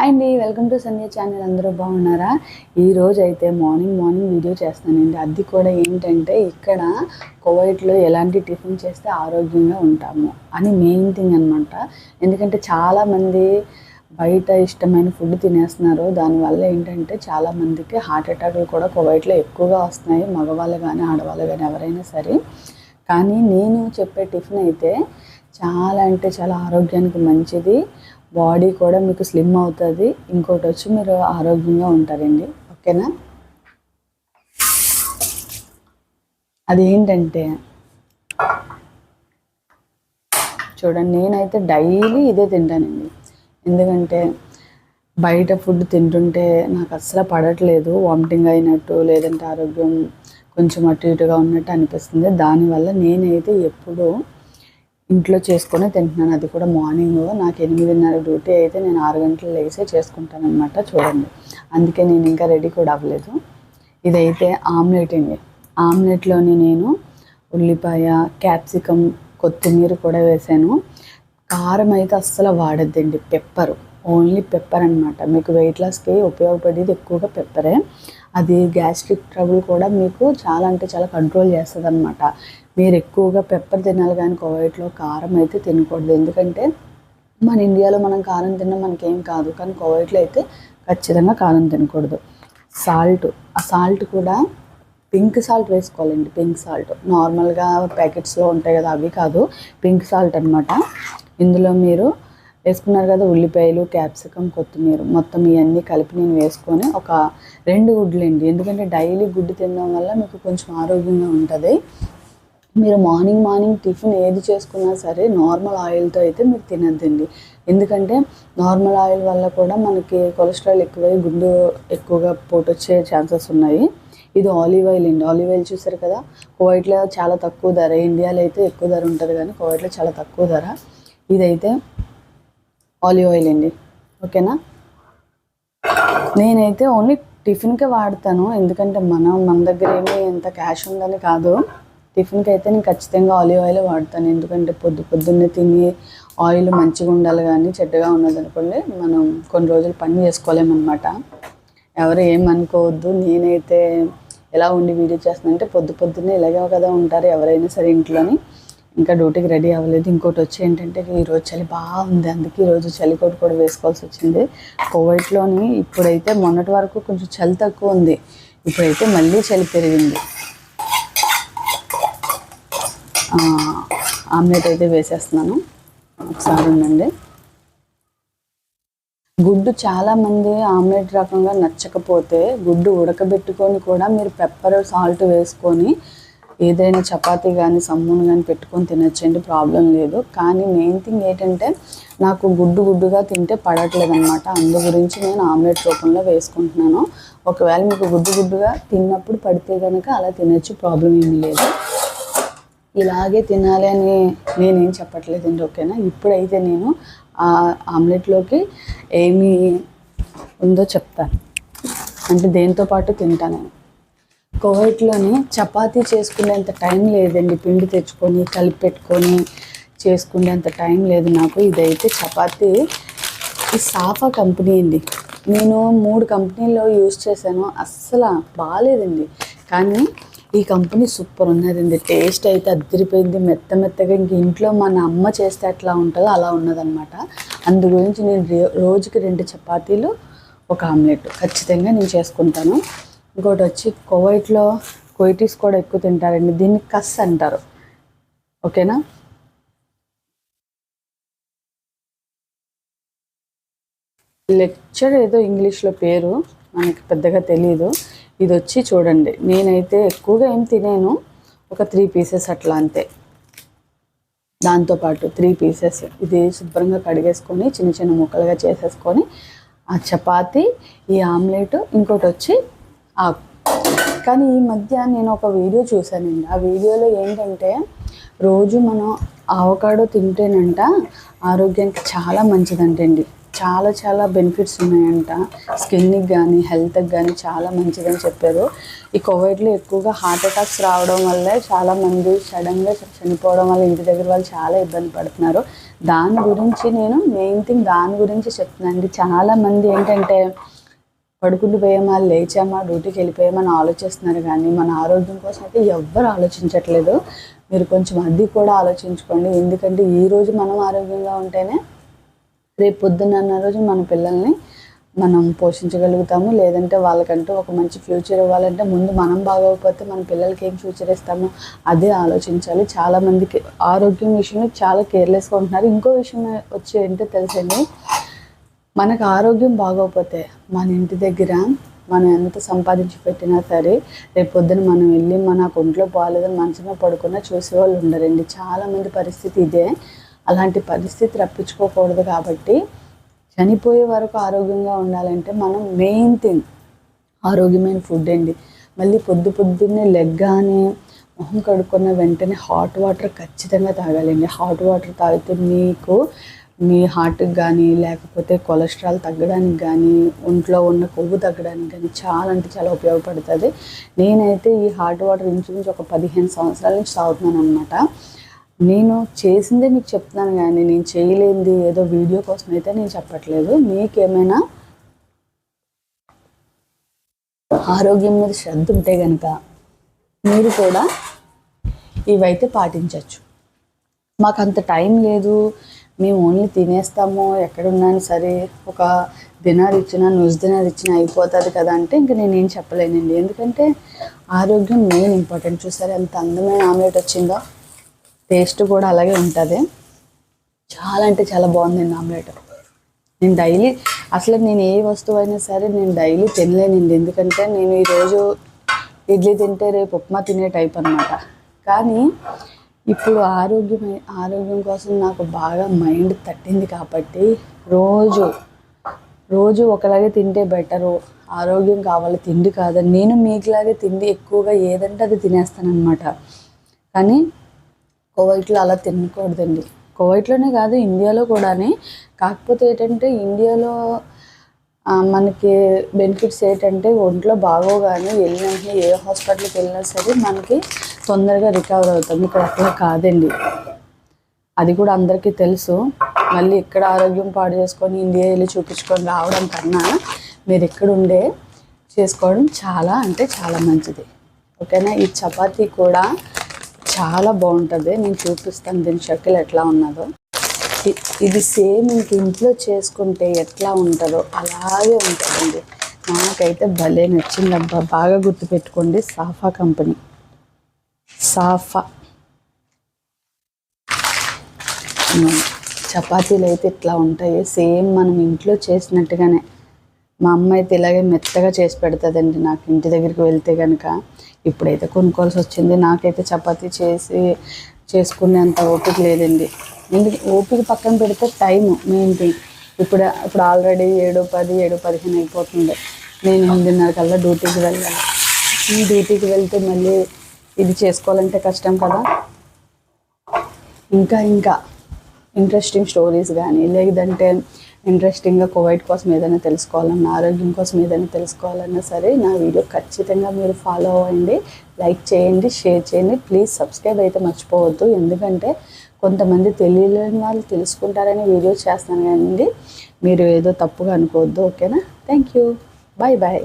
And అండి welcome to Sanya channel. అందరూ బాగున్నారా? ఈరోజు అయితే మార్నింగ్ మార్నింగ్ వీడియో చేస్తానండి. అది కూడా ఏంటంటే ఇక్కడ కువైట్లో ఎలాంటి టిఫిన్ చేస్తే ఆరోగ్యంగా ఉంటాము అని మెయిన్ థింగ్ అనమాట ఎందుకంటే చాలామంది బయట ఇష్టమైన ఫుడ్ తినేస్తున్నారు. దానివల్ల ఏంటంటే చాలామందికి హార్ట్ అటాక్లు కూడా కోవైట్లో ఎక్కువగా వస్తున్నాయి. మగవాళ్ళు కానీ ఆడవాళ్ళు కానీ ఎవరైనా సరే. కానీ నేను చెప్పే టిఫిన్ అయితే చాలా అంటే చాలా ఆరోగ్యానికి మంచిది. బాడీ కూడా మీకు స్లిమ్ అవుతుంది. ఇంకోటి వచ్చి మీరు ఆరోగ్యంగా ఉంటారండి. ఓకేనా? అది ఏంటంటే చూడండి నేనైతే డైలీ ఇదే తింటానండి. ఎందుకంటే బయట ఫుడ్ తింటుంటే నాకు అస్సలు పడట్లేదు. వామిటింగ్ అయినట్టు లేదంటే ఆరోగ్యం కొంచెం అటు ఇటుగా ఉన్నట్టు అనిపిస్తుంది. దానివల్ల నేనైతే ఎప్పుడూ ఇంట్లో చేసుకొని తింటున్నాను. అది కూడా మార్నింగ్ నాకు ఎనిమిదిన్నర డ్యూటీ అయితే నేను ఆరు గంటలు లేసే చేసుకుంటానమాట చూడండి. అందుకే నేను ఇంకా రెడీ కూడా అవ్వలేదు. ఇదైతే ఆమ్లెట్ అండి. ఆమ్లెట్లోని నేను ఉల్లిపాయ క్యాప్సికమ్ కొత్తిమీర కూడా వేసాను. కారం అయితే అస్సలు వాడద్దండి. పెప్పర్. ఓన్లీ పెప్పర్ అనమాట మీకు వెయిట్ లాస్కి ఉపయోగపడేది ఎక్కువగా పెప్పరే. అది గ్యాస్ట్రిక్ ట్రబుల్ కూడా మీకు చాలా అంటే చాలా కంట్రోల్ చేస్తుంది అనమాట మీరు ఎక్కువగా పెప్పర్ తినాలి కానీ కోవైట్లో కారం అయితే తినకూడదు. ఎందుకంటే మన ఇండియాలో మనం కారం తిన్నా మనకేం కాదు. కానీ కోవైట్లో అయితే ఖచ్చితంగా కారం తినకూడదు. సాల్ట్ ఆ సాల్ట్ కూడా పింక్ సాల్ట్ వేసుకోవాలండి. Pink salt. నార్మల్గా ప్యాకెట్స్లో ఉంటాయి కదా అవి కాదు. పింక్ సాల్ట్ అనమాట ఇందులో మీరు వేసుకున్నారు కదా ఉల్లిపాయలు క్యాప్సికమ్ కొత్తిమీర. మొత్తం ఇవన్నీ కలిపి నేను వేసుకొని ఒక రెండు గుడ్లండి. ఎందుకంటే డైలీ గుడ్డు తినడం వల్ల మీకు కొంచెం ఆరోగ్యంగా ఉంటుంది. మీరు మార్నింగ్ మార్నింగ్ టిఫిన్ ఏది చేసుకున్నా సరే నార్మల్ ఆయిల్తో అయితే మీరు తినద్దండి. ఎందుకంటే నార్మల్ ఆయిల్ వల్ల కూడా మనకి కొలెస్ట్రాల్ ఎక్కువై గుండు ఎక్కువగా పోటు వచ్చే ఛాన్సెస్ ఉన్నాయి. ఇది ఆలివ్ ఆయిల్ అండి. ఆలివ్ ఆయిల్ చూసారు కదా కువైట్లో చాలా తక్కువ ధర ఇండియాలో అయితే ఎక్కువ ధర ఉంటుంది కానీ కువైట్లో చాలా తక్కువ ధర. ఇదైతే ఆలివ్ ఆయిల్ అండి. ఓకేనా? నేనైతే ఓన్లీ టిఫిన్కే వాడతాను. ఎందుకంటే మనం మన దగ్గర ఏమీ ఎంత క్యాష్ ఉందని కాదు. టిఫిన్కి అయితే నేను ఖచ్చితంగా ఆలివ్ ఆయిల్ వాడతాను. ఎందుకంటే పొద్దు పొద్దున్నే తిని ఆయిల్ మంచిగా ఉండాలి కానీ చెడ్డగా ఉన్నది అనుకోండి మనం కొన్ని రోజులు పని చేసుకోలేమన్నమాట. ఎవరు ఏమనుకోవద్దు. నేనైతే ఎలా ఉండి వీడియో చేస్తానంటే పొద్దు పొద్దున్నే ఇలాగే కదా ఉంటారు ఎవరైనా సరే ఇంట్లోని. ఇంకా డ్యూటీకి రెడీ అవ్వలేదు. ఇంకోటి వచ్చి ఏంటంటే ఈరోజు చలి బాగుంది అందుకే ఈరోజు చలికోట్ కూడా వేసుకోవాల్సి వచ్చింది. కోవిడ్లోని ఇప్పుడైతే మొన్నటి వరకు కొంచెం చలి తక్కువ ఉంది. ఇప్పుడైతే మళ్ళీ చలి పెరిగింది. ఆమ్లెట్ అయితే వేసేస్తున్నాను. ఒకసారి ఉందండి గుడ్డు చాలామంది ఆమ్లెట్ రకంగా నచ్చకపోతే గుడ్డు ఉడకబెట్టుకొని కూడా మీరు పెప్పర్ సాల్ట్ వేసుకొని ఏదైనా చపాతీ కానీ సమ్మును కానీ పెట్టుకొని తినచ్చండి ప్రాబ్లం లేదు. కానీ మెయిన్ థింగ్ ఏంటంటే నాకు గుడ్డు గుడ్డుగా తింటే పడట్లేదు అనమాట అందు గురించి నేను ఆమ్లెట్ రూపంలో వేసుకుంటున్నాను. ఒకవేళ మీకు గుడ్డు గుడ్డుగా తిన్నప్పుడు పడితే కనుక అలా తినచ్చు ప్రాబ్లం ఏమీ లేదు. ఇలాగే తినాలి అని నేనేం చెప్పట్లేదండి ఓకేనా? ఇప్పుడైతే నేను ఆ ఆమ్లెట్లోకి ఏమి ఉందో చెప్తాను. అంటే దేంతో పాటు తింటాను కోవిడ్లోని చపాతీ చేసుకునేంత టైం లేదండి. పిండి తెచ్చుకొని కలిపి పెట్టుకొని చేసుకునేంత టైం లేదు నాకు. ఇదైతే చపాతీ. ఈ సాఫా కంపెనీ అండి. నేను మూడు కంపెనీలో యూజ్ చేశాను. అస్సలు బాగాలేదండి కానీ ఈ కంపెనీ సూపర్ ఉన్నదండి. టేస్ట్ అయితే అద్దరిపోయింది. మెత్త మెత్తగా ఇంక ఇంట్లో మన అమ్మ చేస్తే ఎట్లా ఉంటుందో అలా ఉన్నదనమాట అందు గురించి నేను రోజుకి రెండు చపాతీలు ఒక ఆమ్లెట్. ఖచ్చితంగా నేను చేసుకుంటాను. ఇంకోటి వచ్చి కువైట్లో కొయిటీస్ కూడా ఎక్కువ తింటారండి. దీన్ని కస్ అంటారు. ఓకేనా? లెక్చర్ ఏదో ఇంగ్లీష్లో పేరు మనకి పెద్దగా తెలియదు ఇది వచ్చి చూడండి. నేనైతే ఎక్కువగా ఏం తినేను. ఒక త్రీ పీసెస్ అట్లా అంతే. దాంతోపాటు త్రీ పీసెస్ ఇది శుభ్రంగా కడిగేసుకొని చిన్న చిన్న ముక్కలుగా చేసేసుకొని ఆ చపాతి ఈ ఆమ్లెట్ ఇంకోటి వచ్చి ఆకు కానీ ఈ మధ్య నేను ఒక వీడియో చూశానండి. ఆ వీడియోలో ఏంటంటే రోజు మనం ఆవకాడో తింటేనంట ఆరోగ్యానికి చాలా మంచిదంటండి. చాలా చాలా బెనిఫిట్స్ ఉన్నాయంట. స్కిన్కి కానీ హెల్త్కి కానీ చాలా మంచిదని చెప్పారు. ఈ కోవిడ్లో ఎక్కువగా హార్ట్ అటాక్స్ రావడం వల్లే చాలా మంది సడన్గా చనిపోవడం వల్ల ఇంటి దగ్గర వాళ్ళు చాలా ఇబ్బంది పడుతున్నారు. దాని గురించి నేను మెయిన్ థింగ్ దాని గురించి చెప్తున్నాను అండి చాలామంది ఏంటంటే పడుకుంటూ పోయామా లేచామా డ్యూటీకి వెళ్ళిపోయామని ఆలోచిస్తున్నారు కానీ మన ఆరోగ్యం కోసం అయితే ఎవ్వరు ఆలోచించట్లేదు. మీరు కొంచెం అది కూడా ఆలోచించుకోండి. ఎందుకంటే ఈరోజు మనం ఆరోగ్యంగా ఉంటేనే రేపు పొద్దున్న అన్న రోజు మన పిల్లల్ని మనం పోషించగలుగుతాము. లేదంటే వాళ్ళకంటూ ఒక మంచి ఫ్యూచర్ ఇవ్వాలంటే ముందు మనం బాగోకపోతే మన పిల్లలకి ఏం ఫ్యూచర్ ఇస్తామో? అదే ఆలోచించాలి. చాలామందికి ఆరోగ్యం విషయంలో చాలా కేర్లెస్గా ఉంటున్నారు. ఇంకో విషయం వచ్చి ఏంటో తెలుసండి. మనకు ఆరోగ్యం బాగోకపోతే మన ఇంటి దగ్గర మనం ఎంత సంపాదించి పెట్టినా సరే రేపు పొద్దున మనం వెళ్ళి మన ఒంట్లో బాగాలేదని మంచమే పడుకున్నా చూసేవాళ్ళు ఉండరండి. చాలామంది పరిస్థితి ఇదే. అలాంటి పరిస్థితి రప్పించుకోకూడదు కాబట్టి చనిపోయే వరకు ఆరోగ్యంగా ఉండాలంటే మనం మెయిన్ థింగ్ ఆరోగ్యమైన ఫుడ్ అండి. మళ్ళీ పొద్దు పొద్దున్నే లెగ్గానే మొహం కడుక్కున్న వెంటనే హాట్ వాటర్ ఖచ్చితంగా తాగాలండి. హాట్ వాటర్ తాగితే మీకు మీ హార్ట్కి కానీ లేకపోతే కొలెస్ట్రాల్ తగ్గడానికి కానీ ఒంట్లో ఉన్న కొవ్వు తగ్గడానికి కానీ చాలా అంటే చాలా ఉపయోగపడుతుంది. నేనైతే ఈ హార్ట్ వాటర్ ఇంచుమించు ఒక పదిహేను సంవత్సరాల నుంచి తాగుతున్నాను అనమాట నేను చేసిందే మీకు చెప్తున్నాను కానీ నేను చేయలేంది ఏదో వీడియో కోసం అయితే నేను చెప్పట్లేదు. మీకేమైనా ఆరోగ్యం మీద శ్రద్ధ ఉంటే కనుక మీరు కూడా ఇవైతే పాటించవచ్చు మాకు అంత టైం లేదు మేము ఓన్లీ తినేస్తాము ఎక్కడున్నాను సరే ఒక దినార్ ఇచ్చినా నువ్వు దినార్ ఇచ్చినా అయిపోతుంది కదా అంటే ఇంక నేను చెప్పలేనండి. ఎందుకంటే ఆరోగ్యం మెయిన్ ఇంపార్టెంట్. చూసారు ఎంత అందమైన ఆమ్లెట్ వచ్చిందో? టేస్ట్ కూడా అలాగే ఉంటుంది. చాలా అంటే చాలా బాగుందండి ఆమ్లెట్. నేను డైలీ అసలు నేను ఏ వస్తువు అయినా సరే నేను డైలీ తినలేనండి. ఎందుకంటే నేను ఈరోజు ఇడ్లీ తింటే రేపు ఉప్మా తినే టైప్ అనమాట కానీ ఇప్పుడు ఆరోగ్యం ఆరోగ్యం కోసం నాకు బాగా మైండ్ తట్టింది కాబట్టి రోజు రోజు ఒకలాగే తింటే బెటరు. ఆరోగ్యం కావాలి తిండి కాదని. నేను మీకులాగే తిండి ఎక్కువగా ఏదంటే అది తినేస్తానమాట కానీ కోవైట్లో అలా తినకూడదండి. కోవైట్లోనే కాదు ఇండియాలో కూడానే. కాకపోతే ఏంటంటే ఇండియాలో మనకి బెనిఫిట్స్ ఏంటంటే ఒంట్లో బాగోగానే వెళ్ళిన ఏ హాస్పిటల్కి వెళ్ళినా సరే మనకి తొందరగా రికవర్ అవుతాం. ఇక్కడ అట్లా కాదండి. అది కూడా అందరికీ తెలుసు. మళ్ళీ ఇక్కడ ఆరోగ్యం పాడు చేసుకొని ఇండియా వెళ్ళి చూపించుకొని రావడం కన్నా మీరు ఇక్కడ ఉండే చేసుకోవడం చాలా అంటే చాలా మంచిది. ఓకేనా? ఈ చపాతీ కూడా చాలా బాగుంటుంది. నేను చూపిస్తాను దీని షకిల్ ఎట్లా ఉన్నదో. ఇది సేమ్ ఇంక ఇంట్లో చేసుకుంటే ఎట్లా ఉంటుందో అలాగే ఉంటుందండి. నాకైతే భలే నచ్చింది అబ్బా బాగా గుర్తుపెట్టుకోండి. Safa company. సాఫా. చపాతీలు అయితే ఇట్లా ఉంటాయి. సేమ్ మనం ఇంట్లో చేసినట్టుగానే. మా అమ్మ అయితే ఇలాగే మెత్తగా చేసి పెడుతుందండి నాకు ఇంటి దగ్గరికి వెళ్తే కనుక ఇప్పుడైతే కొనుక్కోవాల్సి వచ్చింది. నాకైతే చపాతీ చేసి చేసుకునేంత ఓపిక లేదండి. ఎందుకు? ఓపిక పక్కన పెడితే టైం మెయిన్ థింగ్ ఇప్పుడు ఇప్పుడు ఆల్రెడీ ఏడు పది ఏడు పదిహేను అయిపోతుంది. నేను ఎనిమిదిన్నర కల్లా డ్యూటీకి వెళ్ళాలి. ఈ డ్యూటీకి వెళ్తే మళ్ళీ ఇది చేసుకోవాలంటే కష్టం కదా? ఇంకా ఇంకా ఇంట్రెస్టింగ్ స్టోరీస్ కానీ లేదంటే ఇంట్రెస్టింగ్గా కోవిడ్ కోసం ఏదైనా తెలుసుకోవాలన్నా ఆరోగ్యం కోసం ఏదైనా తెలుసుకోవాలన్నా సరే నా వీడియో ఖచ్చితంగా మీరు ఫాలో అవ్వండి లైక్ చేయండి షేర్ చేయండి. ప్లీజ్ సబ్స్క్రైబ్ అయితే మర్చిపోవద్దు. ఎందుకంటే కొంతమంది తెలియలేని వాళ్ళు తెలుసుకుంటారని వీడియో చేస్తాను కానీ మీరు ఏదో తప్పుగా అనుకోవద్దు ఓకేనా? Thank you bye bye